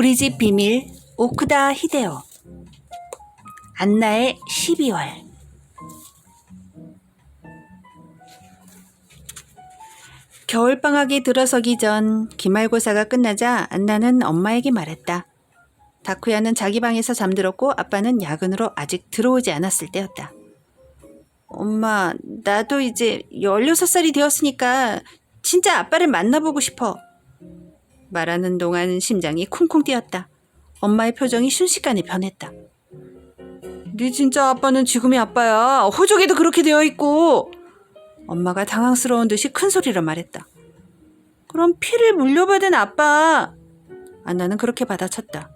우리 집 비밀 오쿠다 히데오 안나의 12월 겨울방학이 들어서기 전 기말고사가 끝나자 안나는 엄마에게 말했다. 다쿠야는 자기 방에서 잠들었고 아빠는 야근으로 아직 들어오지 않았을 때였다. 엄마, 나도 이제 16살이 되었으니까 진짜 아빠를 만나보고 싶어. 말하는 동안 심장이 쿵쿵 뛰었다. 엄마의 표정이 순식간에 변했다. 네 진짜 아빠는 지금의 아빠야. 호적에도 그렇게 되어 있고. 엄마가 당황스러운 듯이 큰 소리로 말했다. 그럼 피를 물려받은 아빠. 안나는 그렇게 받아쳤다.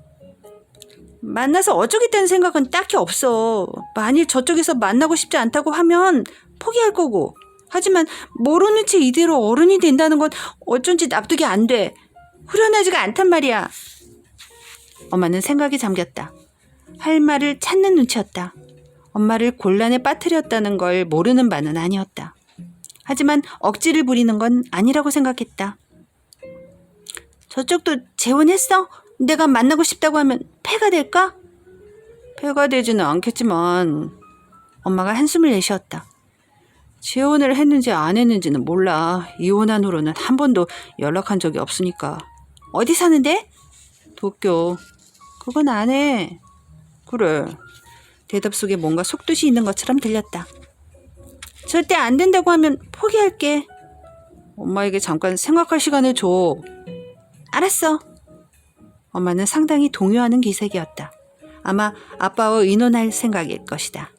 만나서 어쩌겠다는 생각은 딱히 없어. 만일 저쪽에서 만나고 싶지 않다고 하면 포기할 거고. 하지만 모르는 채 이대로 어른이 된다는 건 어쩐지 납득이 안 돼. 후련하지가 않단 말이야. 엄마는 생각에 잠겼다. 할 말을 찾는 눈치였다. 엄마를 곤란에 빠뜨렸다는 걸 모르는 바는 아니었다. 하지만 억지를 부리는 건 아니라고 생각했다. 저쪽도 재혼했어? 내가 만나고 싶다고 하면 폐가 될까? 폐가 되지는 않겠지만 엄마가 한숨을 내쉬었다. 재혼을 했는지 안 했는지는 몰라. 이혼한 후로는 한 번도 연락한 적이 없으니까. 어디 사는데? 도쿄. 그건 안 해. 그래. 대답 속에 뭔가 속뜻이 있는 것처럼 들렸다. 절대 안 된다고 하면 포기할게. 엄마에게 잠깐 생각할 시간을 줘. 알았어. 엄마는 상당히 동요하는 기색이었다. 아마 아빠와 의논할 생각일 것이다.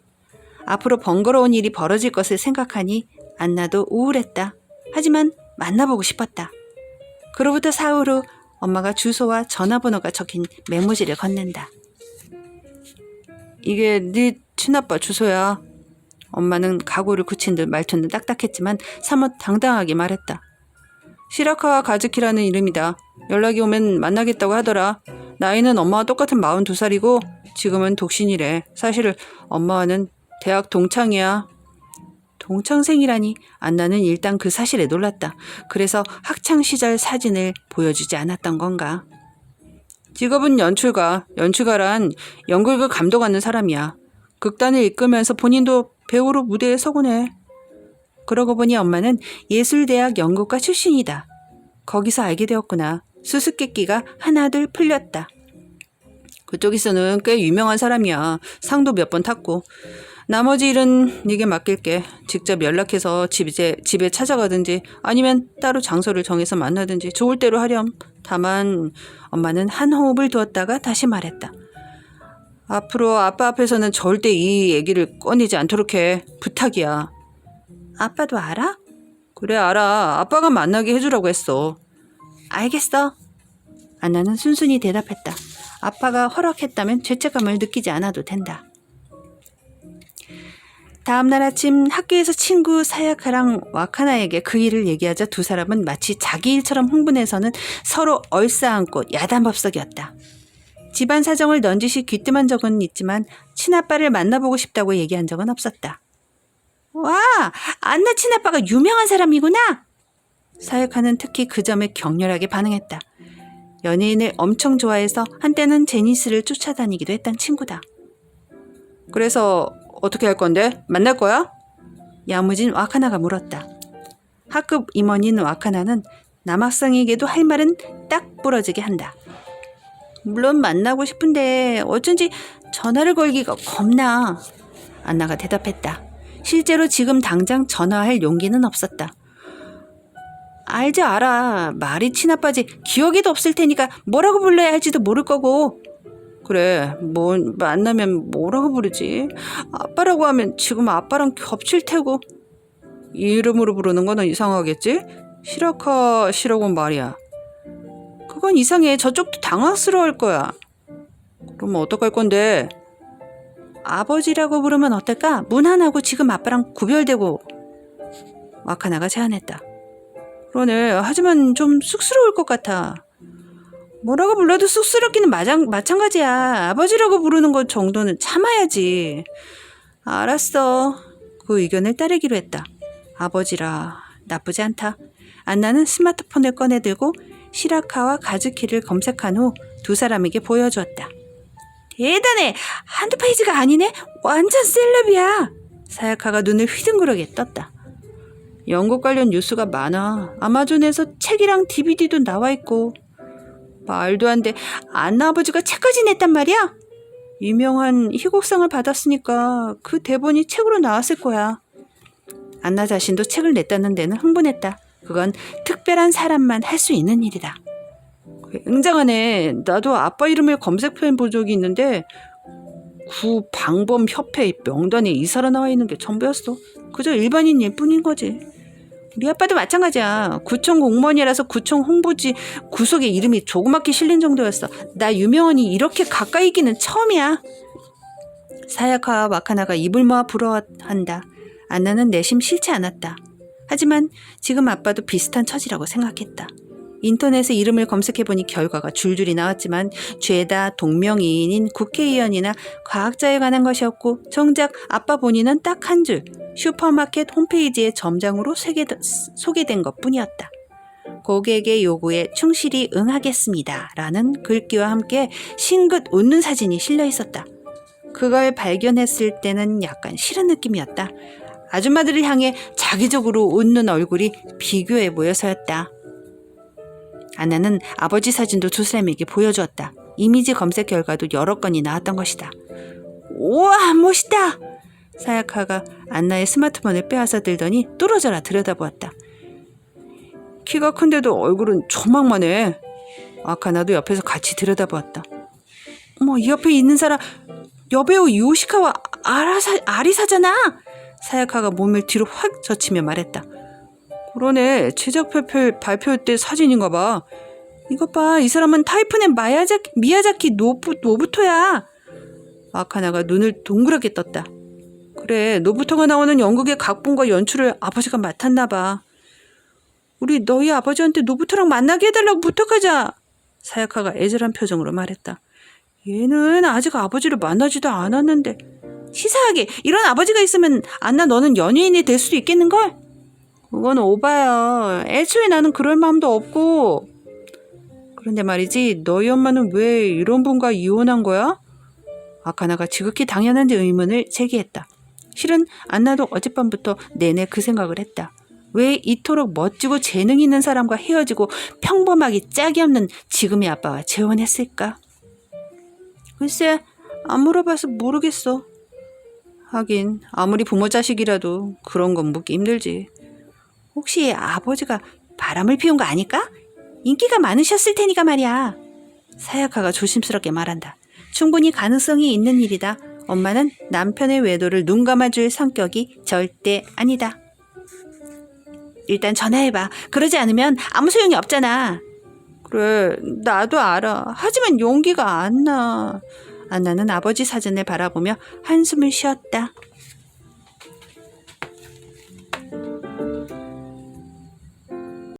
앞으로 번거로운 일이 벌어질 것을 생각하니 안나도 우울했다. 하지만 만나보고 싶었다. 그로부터 사흘 후 엄마가 주소와 전화번호가 적힌 메모지를 건넨다. 이게 네 친아빠 주소야. 엄마는 각오를 굳힌 듯 말투는 딱딱했지만 사뭇 당당하게 말했다. 시라카와 가즈키라는 이름이다. 연락이 오면 만나겠다고 하더라. 나이는 엄마와 똑같은 42살이고 지금은 독신이래. 사실 엄마와는 대학 동창이야. 동창생이라니 안나는 일단 그 사실에 놀랐다. 그래서 학창 시절 사진을 보여주지 않았던 건가? 직업은 연출가. 연출가란 연극을 감독하는 사람이야. 극단을 이끌면서 본인도 배우로 무대에 서곤 해. 그러고 보니 엄마는 예술대학 연극과 출신이다. 거기서 알게 되었구나. 수수께끼가 하나둘 풀렸다. 그쪽에서는 꽤 유명한 사람이야. 상도 몇 번 탔고. 나머지 일은 네게 맡길게. 직접 연락해서 집에, 집에 찾아가든지 아니면 따로 장소를 정해서 만나든지 좋을 대로 하렴. 다만 엄마는 한 호흡을 두었다가 다시 말했다. 앞으로 아빠 앞에서는 절대 이 얘기를 꺼내지 않도록 해. 부탁이야. 아빠도 알아? 그래, 알아. 아빠가 만나게 해주라고 했어. 알겠어. 안나는 순순히 대답했다. 아빠가 허락했다면 죄책감을 느끼지 않아도 된다. 다음 날 아침 학교에서 친구 사야카랑 와카나에게 그 일을 얘기하자 두 사람은 마치 자기 일처럼 흥분해서는 서로 얼싸안고 야단법석이었다. 집안 사정을 넌지시 귀뜸한 적은 있지만 친아빠를 만나보고 싶다고 얘기한 적은 없었다. 와, 안나 친아빠가 유명한 사람이구나. 사역하는 특히 그 점에 격렬하게 반응했다. 연예인을 엄청 좋아해서 한때는 제니스를 쫓아다니기도 했던 친구다. 그래서 어떻게 할 건데? 만날 거야? 야무진 와카나가 물었다. 학급 임원인 와카나는 남학생에게도 할 말은 딱 부러지게 한다. 물론 만나고 싶은데 어쩐지 전화를 걸기가 겁나. 안나가 대답했다. 실제로 지금 당장 전화할 용기는 없었다. 알지 알아. 말이 친아빠지 기억에도 없을 테니까 뭐라고 불러야 할지도 모를 거고. 그래, 뭐 만나면 뭐라고 부르지? 아빠라고 하면 지금 아빠랑 겹칠 테고. 이름으로 부르는 거는 이상하겠지? 시라카 시라고 말이야. 그건 이상해. 저쪽도 당황스러울 거야. 그럼 어떡할 건데? 아버지라고 부르면 어떨까? 무난하고 지금 아빠랑 구별되고. 와카나가 제안했다. 그러네. 하지만 좀 쑥스러울 것 같아. 뭐라고 불러도 쑥스럽기는 마장, 마찬가지야. 아버지라고 부르는 것 정도는 참아야지. 알았어. 그 의견을 따르기로 했다. 아버지라. 나쁘지 않다. 안나는 스마트폰을 꺼내들고 시라카와 가즈키를 검색한 후 두 사람에게 보여주었다. 대단해! 한두 페이지가 아니네? 완전 셀럽이야! 사야카가 눈을 휘둥그레게 떴다. 영국 관련 뉴스가 많아. 아마존에서 책이랑 DVD도 나와 있고. 말도 안 돼. 안나 아버지가 책까지 냈단 말이야? 유명한 희곡상을 받았으니까 그 대본이 책으로 나왔을 거야. 안나 자신도 책을 냈다는 데는 흥분했다. 그건 특별한 사람만 할 수 있는 일이다. 굉장하네. 나도 아빠 이름을 검색해 본 적이 있는데 구 방범 협회 명단에 이사라 나와 있는 게 전부였어. 그저 일반인일 뿐인 거지. 우리 아빠도 마찬가지야. 구청 공무원이라서 구청 홍보지 구석에 이름이 조그맣게 실린 정도였어. 나 유명한이 이렇게 가까이 있기는 처음이야. 사야카와 마카나가 입을 모아 부러워한다. 안나는 내심 싫지 않았다. 하지만 지금 아빠도 비슷한 처지라고 생각했다. 인터넷에 이름을 검색해보니 결과가 줄줄이 나왔지만 죄다 동명이인인 국회의원이나 과학자에 관한 것이었고 정작 아빠 본인은 딱 한 줄 슈퍼마켓 홈페이지의 점장으로 소개된, 것뿐이었다. 고객의 요구에 충실히 응하겠습니다. 라는 글귀와 함께 싱긋 웃는 사진이 실려 있었다. 그걸 발견했을 때는 약간 싫은 느낌이었다. 아줌마들을 향해 자기적으로 웃는 얼굴이 비교해 보여서였다. 아나는 아버지 사진도 두 사람에게 보여주었다. 이미지 검색 결과도 여러 건이 나왔던 것이다. 우와, 멋있다! 사야카가 안나의 스마트폰을 빼앗아 들더니 뚫어져라 들여다보았다. 키가 큰데도 얼굴은 조망만 해. 아카나도 옆에서 같이 들여다보았다. 어머, 이 옆에 있는 사람 여배우 요시카와 아라사, 아리사잖아! 사야카가 몸을 뒤로 확 젖히며 말했다. 그러네. 제작 발표, 발표 때 사진인가 봐. 이것 봐. 이 사람은 타이푼의 마야자키, 미야자키 노부, 노부토야. 아카나가 눈을 동그랗게 떴다. 그래. 노부토가 나오는 연극의 각본과 연출을 아버지가 맡았나 봐. 우리 너희 아버지한테 노부토랑 만나게 해달라고 부탁하자. 사야카가 애절한 표정으로 말했다. 얘는 아직 아버지를 만나지도 않았는데. 시사하게 이런 아버지가 있으면 안나 너는 연예인이 될 수도 있겠는걸? 그건 오바야. 애초에 나는 그럴 마음도 없고. 그런데 말이지, 너희 엄마는 왜 이런 분과 이혼한 거야? 아카나가 지극히 당연한 의문을 제기했다. 실은 안나도 어젯밤부터 내내 그 생각을 했다. 왜 이토록 멋지고 재능 있는 사람과 헤어지고 평범하기 짝이 없는 지금의 아빠와 재혼했을까? 글쎄, 안 물어봐서 모르겠어. 하긴, 아무리 부모 자식이라도 그런 건 묻기 힘들지. 혹시 아버지가 바람을 피운 거 아닐까? 인기가 많으셨을 테니까 말이야. 사야카가 조심스럽게 말한다. 충분히 가능성이 있는 일이다. 엄마는 남편의 외도를 눈 감아줄 성격이 절대 아니다. 일단 전화해봐. 그러지 않으면 아무 소용이 없잖아. 그래, 나도 알아. 하지만 용기가 안 나. 안나는 아버지 사진을 바라보며 한숨을 쉬었다.